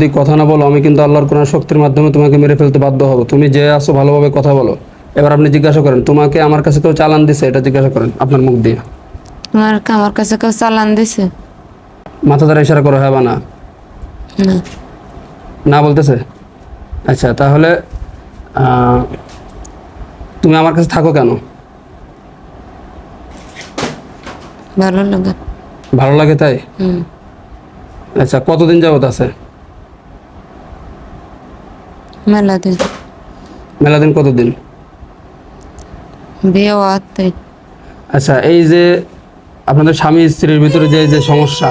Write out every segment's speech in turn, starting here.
যদি কথা না বলো আমি কিন্তু আল্লাহর কোরআন শক্তির মাধ্যমে তোমাকে মেরে ফেলতে বাধ্য হব। তুমি যে আসো ভালোভাবে কথা বলো। এবার আপনি জিজ্ঞাসা করেন তোমাকে আমার কাছে কেউ চালান দিছে? এটা জিজ্ঞাসা করেন আপনার মুখ দিয়ে। তোমার আমার কাছে কেউ চালান দিছে? মাথা দ্বারা ইশারা করো হ্যাঁ বা না? না। না বলতেছে? আচ্ছা তাহলে তুমি আমার কাছে থাকো কেন? ভালো লাগে। ভালো লাগে তাই? আচ্ছা কতদিন যাবত আছে? মেলা দিন মেলা দিন কতদিন? বিয়ে হওয়াতে আচ্ছা এই যে আপনাদের স্বামী স্ত্রীর ভিতরে যে যে সমস্যা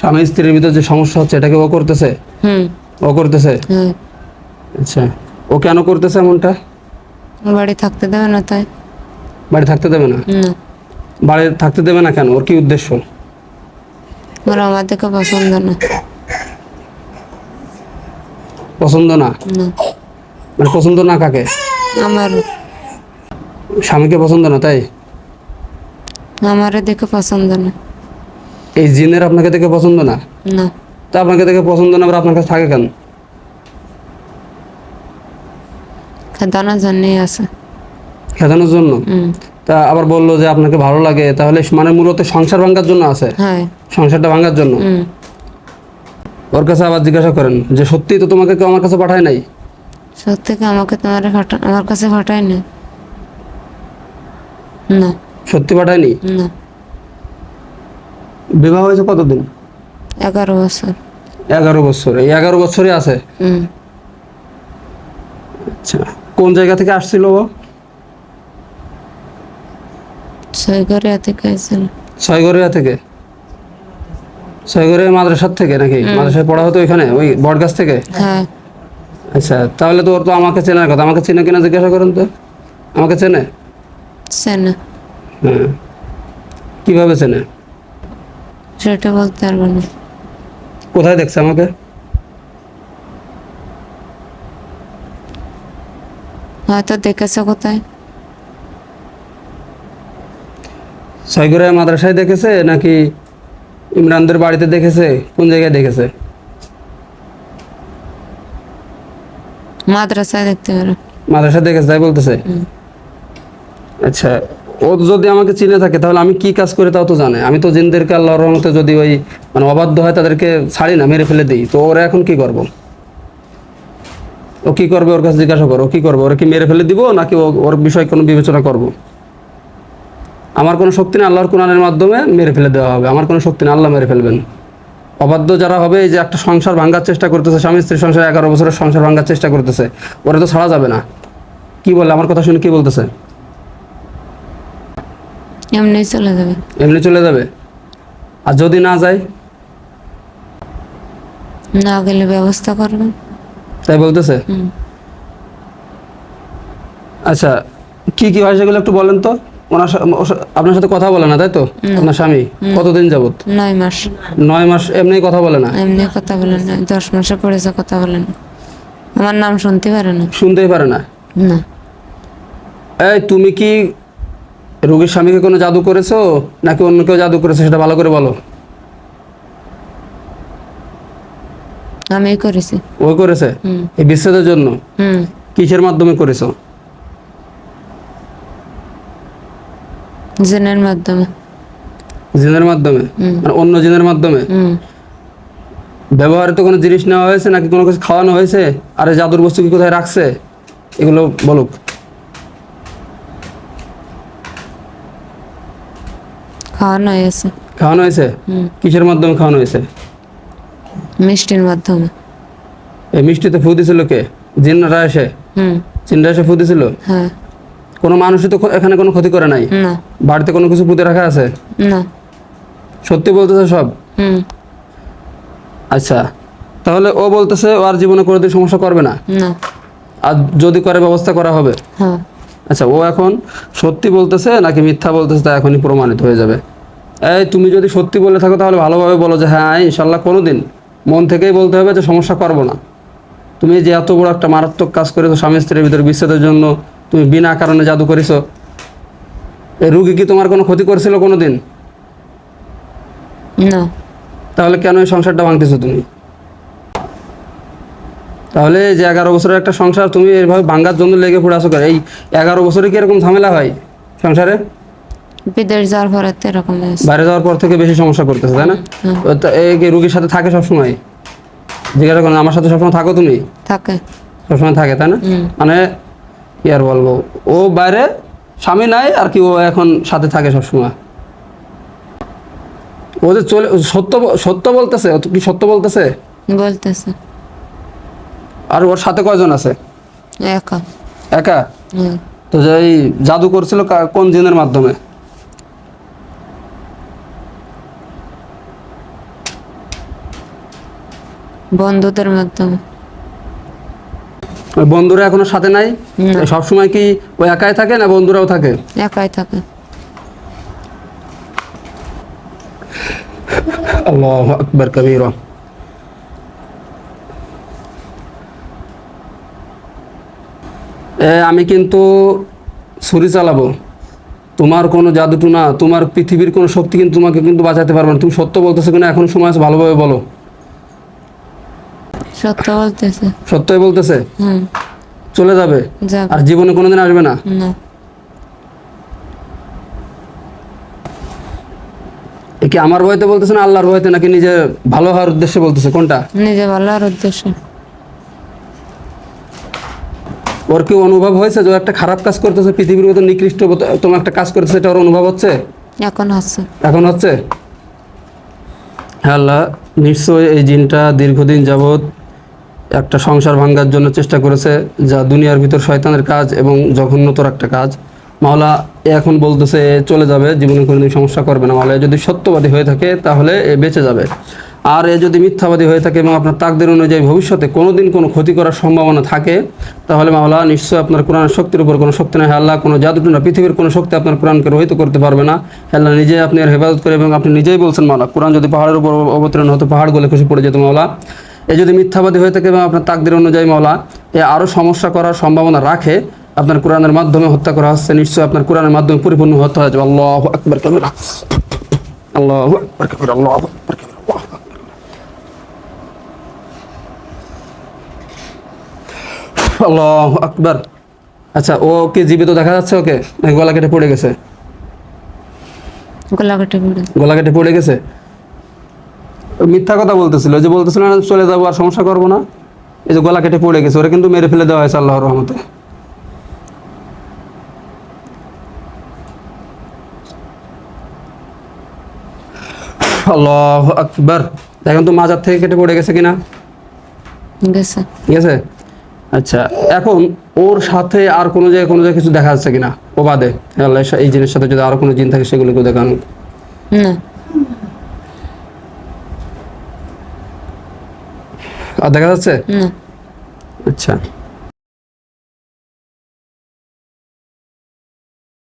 স্বামী স্ত্রীর ভিতরে যে সমস্যা হচ্ছে এটাকে ও করতেছে? হুম। ও করতেছে? হ্যাঁ। আচ্ছা ও কেন করতেছে এমনটা? বাড়ি থাকতে দেবে না তাই। বাড়ি থাকতে দেবে না? বাড়ি থাকতে দেবে না কেন? ওর কি উদ্দেশ্য? ওরা দেখে পছন্দ না। পছন্দ না? মানে পছন্দ না কাকে? আমার। স্বামীকে পছন্দ না তাই? আমারে দেখে পছন্দ না। এই জিনের আপনাকে দেখে পছন্দ না? না। তা আপনাকে দেখে পছন্দ না আবার আপনার কাছে থাকে কেন? খেদানোর জন্যই আছে। খেদানোর জন্য? তা আবার বলল যে আপনাকে ভালো লাগে তাহলে মানে মূলত সংসার ভাঙার জন্য আছে? হ্যাঁ। সংসারটা ভাঙার জন্য? ওর কাছে আবার জিজ্ঞাসা করেন যে সত্যি তো তোমাকে কেউ আমার কাছে পাঠায় নাই? সত্যি কি আমাকে তোমার ফাটা আমার কাছে ফাটাই না না। সত্যি পাঠায়নি না? বিবাহ হয়েছে কতদিন? এগারো বছর। এগারো বছর। এই এগারো বছরে আছে? হুম। আচ্ছা। কোন জায়গা থেকে আসছিল ও? সই করে এতে খাইছিল ছয়গড়িয়া থেকে? ছয়গড়িয়া মাদ্রাসার থেকে নাকি? মাদ্রাসায় পড়া হতো এখানে ওই বটগাছ থেকে? হ্যাঁ। আচ্ছা তাহলে তো ওর তো আমাকে চেনার কথা। আমাকে চেনে কিনা জিজ্ঞাসা করেন তো। আমাকে চেনে? সে না হ্যাঁ। কীভাবে চেনে? সেটা বলতে পারব না। কোথায় দেখছে আমাকে? হয়তো দেখেছ কোথায়। ছয়গড়িয়া মাদ্রাসায় দেখেছে নাকি ইমরানদের বাড়িতে দেখেছে? কোন জায়গায় দেখেছে? মাদ্রাসায় দেখতে পারো। মাদ্রাসায় দেখেছে তাই বলতেছে? আচ্ছা ও যদি আমাকে চিনে থাকে তাহলে আমি কি কাজ করে তাও তো জানে। আমি তো জিনদেরকে আল্লাহর রহমতে যদি ওই মানে অবাধ্য হয় তাদেরকে ছাড়ি না মেরে ফেলে দিই তো ওরা এখন কি করব? ও কি করবে ওর কাছে জিজ্ঞাসা করো কি করব? ওরা কি মেরে ফেলে দিব নাকি ওর বিষয়ে কোনো বিবেচনা করব? আমার কোনো শক্তি নেই আল্লাহর কোরআনের মাধ্যমে মেরে ফেলে দেওয়া হবে। আমার কোনো শক্তি নেই আল্লাহ মেরে ফেলবেন। অবাধ্য যারা হবে এই যে একটা সংসার ভাঙার চেষ্টা করতেছে স্বামী স্ত্রী সংসার এগারো বছরের সংসার ভাঙার চেষ্টা করতেছে ওরা তো ছাড়া যাবে না। কি বলে আমার কথা শুনে কি বলতেছে? এমনি চলে যাবে। এমনি চলে যাবে? আর যদি না যায়? না গেলে ব্যবস্থা করবে তাই বলতেছে? আচ্ছা কি কি হয় সেগুলো একটু বলেন তো। ওনার আপনার সাথে কথা বলে না তাই তো? আপনার স্বামী? কতদিন যাবত নয় মাস। নয় মাস এমনি কথা বলে না? এমনি কথা বলে না। দশ মাসে পড়েছে কথা বলে না। আমার নাম শুনতে পারে না। শুনতেই পারে না? না। এই তুমি কি রোগীর স্বামীকে কোনো জাদু করেছ? নাকি অন্য কেউ জাদু করেছে সেটা ভালো করে বলো। আমি করেছি। ওই করেছে? এই বিচ্ছেদের জন্য? কিসের মাধ্যমে করেছ? জেনের মাধ্যমে। জিনের মাধ্যমে? মানে অন্য জিনের মাধ্যমে? ব্যবহারে তো কোনো জিনিস নেওয়া হয়েছে নাকি কোনো কিছু খাওয়ানো হয়েছে? আর জাদুর বস্তু কি কোথায় রাখছে? এগুলো বলুক। খাওয়ানো হয়েছে। খাওয়ানো হয়েছে? কিসের মাধ্যমে খাওয়ানো হয়েছে? মিষ্টির মাধ্যমে। এই মিষ্টিতে ফু দিছিল কে? জিনরা এসে? হুম। জিনরা এসে ফু দিছিল? হ্যাঁ। কোনো মানুষই তো এখানে কোনো ক্ষতি করে নাই? না। বাড়িতে কোনো কিছু পুঁতে রাখা আছে? না। সত্যি বলতেছে সব? হুম। আচ্ছা তাহলে ও বলতেছে ও আর জীবনে কোনোদিন সমস্যা করবে না? না। আর যদি করে ব্যবস্থা করা হবে? হ্যাঁ। আচ্ছা ও এখন সত্যি বলতেছে নাকি মিথ্যা বলতেছে তা এখনই প্রমাণিত হয়ে যাবে? এই তুমি যদি সত্যি বলে থাকো তাহলে ভালোভাবে বলো যে হ্যাঁ ইনশাল্লাহ কোনো দিন মন থেকেই বলতে হবে যে সমস্যা করব না। তুমি যে এত বড় একটা মারাত্মক কাজ করেছ স্বামী স্ত্রীর ভিতরে বিচ্ছেদের জন্য তুমি বিনা কারণে জাদু করেছ। এই রুগী কি তোমার কোনো ক্ষতি করেছিল কোনো দিন না। তাহলে কেন এই সংসারটা ভাঙতেছো তুমি? তাহলে যে এগারো বছরের একটা সংসার তুমি এইভাবে ভাঙ্গার জন্য লেগে পড়ে আসো এই এগারো বছরে কি এরকম ঝামেলা হয় সংসারে? বিদেশ যাওয়ার পরে এরকম বাইরে যাওয়ার পর থেকে বেশি সমস্যা করতেছে তাই না? এই কি রুগীর সাথে থাকে সবসময়? জিজ্ঞাসা করেন আমার সাথে সবসময় থাকো তুমি? থাকে। সবসময় থাকে তাই না? মানে কি আর বলব? ও বাইরে স্বামী নাই আর কি ও এখন সাথে থাকে সবসময়। ও যে চলে সত্য সত্য বলতেছে কি সত্য বলতেছে? বলতেছে। আর ওর সাথে কয়জন আছে? একা। একা? তো যে এই জাদু করছিল কোন জিনের মাধ্যমে? বন্ধুদের মাধ্যমে। বন্ধুরা এখনও সাথে নাই। সব সময় কি ও একাই থাকে না বন্ধুরাও থাকে? একাই থাকে। আল্লাহ আকবর কবির। এ আমি কিন্তু ছুরি চালাবো। তোমার কোনো জাদুটু না তোমার পৃথিবীর কোনো শক্তি কিন্তু তোমাকে কিন্তু বাঁচাতে পারবে না। তুমি সত্য বলতেছো কিনা এখন সময় আছে ভালোভাবে বলো। সত্য বলতেছে। সত্যই বলতেছে? হুম। চলে যাবে? আর জীবনে কোনোদিন আসবে না? না। কি আমার ভয়তে বলতেছে না আল্লাহর ভয়তে নাকি নিজে ভালো হওয়ার উদ্দেশ্যে বলতেছে? কোনটা? নিজে ভালো আর উদ্দেশ্য। ওর কি অনুভব হয়েছে যে একটা খারাপ কাজ করতেছে পৃথিবীর মতো নিকৃষ্ট তোমার একটা কাজ করতেছে এটা ওর অনুভব হচ্ছে? এখন আছে এখন হচ্ছে? হ্যাঁ আল্লাহ নিশ্চয়ই এই জিনটা দীর্ঘদিন যাবৎ একটা সংসার ভাঙ্গার জন্য চেষ্টা করেছে, যা দুনিয়ার ভিতর শয়তানের কাজ এবং জঘন্যতর একটা কাজ। মাওলা এখন বলতেছে চলে যাবে, জীবনে কোনোদিন সমস্যা করবে না। মাওলা যদি সত্যবাদী হয়ে থাকে, তাহলে এ বেঁচে যাবে। আর এ যদি মিথ্যাবাদী হয়ে থাকে এবং আপনার তাকদের অনুযায়ী ভবিষ্যতে কোনোদিন কোনো ক্ষতি করার সম্ভাবনা থাকে, তাহলে মাওলা, নিশ্চয়ই আপনার কোরআনের শক্তির উপর কোনো শক্তি নাই। আল্লাহ, কোনো জাদুটু না, পৃথিবীর কোনো শক্তি আপনার কোরআনকে রহিত করতে পারবে না। আল্লাহ, নিজে আপনি আর হেফাজত করে এবং আপনি নিজেই বলছেন, মাওলা, কোরআন যদি পাহাড়ের উপর অবতীর্ণ হতো, পাহাড় গলে খুশি পড়ে যেত মাওলা। এ যদি মিথ্যাবাদী হয়ে থাকে এবং আপনার তাকদের অনুযায়ী মাওলা এ আরও সমস্যা করার সম্ভাবনা রাখে আপনার কোরআনের মাধ্যমে হত্যা করা হচ্ছে নিশ্চয়ই আপনার কোরআনের মাধ্যমে পরিপূর্ণ হত্যা হয়ে যাবে। আল্লাহ আকবর কবিরা। আল্লাহ আকবর কবিরা আল্লাহ আকবর কবিরা আল্লাহ আকবর আচ্ছা ও কি জীবিত দেখা যাচ্ছে ওকে? গলা কেটে পড়ে গেছে? গোলা কেটে পড়ে গেছে? মিথ্যা কথা বলতেছিল যে বলতেছিল না চলে যাব আর সমস্যা করব না। এই যে গলা কেটে পড়ে গেছে ওরা কিন্তু মেরে ফেলে দেওয়া হয়েছে আল্লাহর রহমতে। আল্লাহ আকবর। দেখেন তো মাজার থেকে কেটে পড়ে গেছে কিনা? গেছে। ঠিক আছে আচ্ছা এখন ওর সাথে আর কোনো জায়গায় কোনো জায়গায় কিছু দেখা যাচ্ছে কিনা? ও বাদে আল্লাহ এই জিনিসের সাথে যদি আরও কোনো জিন থাকে সেগুলোকে দেখানো। না। আর দেখা যাচ্ছে? আচ্ছা।